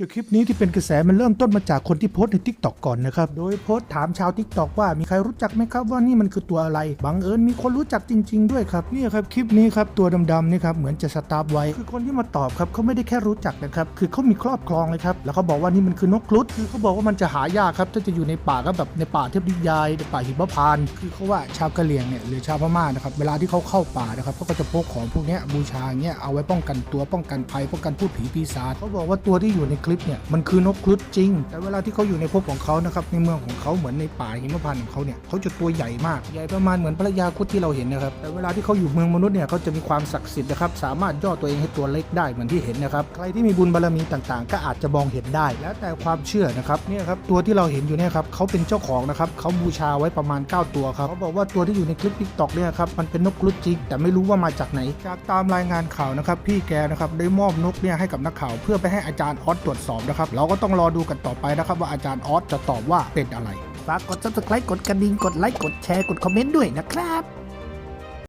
จากคลิปนี้ที่เป็นกระแสมันเริ่มต้นมาจากคนที่โพสในทิกตอกก่อนนะครับ โดยโพสถามชาวทิกตอกว่ามีใครรู้จักไหมครับว่านี่มันคือตัวอะไร บังเอิญมีคนรู้จักจริง ๆ ด้วยครับนี่ครับคลิปนี้ครับตัวดำๆนี่ครับเหมือนจะสตาร์ฟไว้คือคนที่มาตอบครับเขาไม่ได้แค่รู้จักนะครับคือเขามีครอบครองเลยครับแล้วเขาบอกว่านี่มันคือนกครุฑคือเขาบอกว่ามันจะหายากครับถ้าจะอยู่ในป่าก็แบบในป่าเทพนิยายในป่าหิมพานต์คือเขาว่าชาวกะเหรี่ยงเนี่ยหรือชาวพม่านะครับเวลาที่เขาเข้าป่านะครับเขาก็จะพกของพวกนี้บูชาเงี้ยเอาไว้ป้องกันตัวป้องกันภัยป้องกันพูดผีปีศาจเขาบอกว่าตัวที่อยู่ในคลิปเนี่ยมันคือนกครุฑจริง แต่เวลาที่เขาอยู่ในภพของเขานะครับในเมืองของเขาเหมือนในป่าหิมพานต์ของเขาเนี่ยเขาจะตัวใหญ่มากใหญ่ประมาณเหมือนพระยาครุฑที่เราเห็นนะครับแต่เวลาที่เขาอยู่เมืองมนุษย์เนี่ยเขาจะมีความศักดิ์สิทธิ์นะครับสามารถย่อตัวเองให้ตัวเล็กได้เหมือนที่เห็นนะครับใครที่มีบุญบารมีต่างๆ ก็อาจจะมองเห็นได้ แล้วแต่ความเชื่อนะครับเนี่ยครับตัวที่เราเห็นอยู่เนี่ยครับเขาเป็นเจ้าของนะครับเขาบูชาไว้ประมาณ 9 ตัวครับเขาบอกว่าตัวที่อยู่ในคลิปทิกตอกเนี่ยครับมันเป็นนกครุฑจริงแต่ไม่รู้ว่ามาจากไหน จากตามรายงานข่าวนะครับพี่แกนะครับได้มอบนกเนี่ยให้กับนักข่าวเพื่อไปให้อาจารย์ออสตรวจสอบนะครับ เราก็ต้องรอดูกันต่อไปนะครับ ว่าอาจารย์ออสจะตอบว่าเป็นอะไร ฝากกด subscribe กดกระดิ่งกดไลค์กดแชร์กดคอมเมนต์ด้วยนะครับ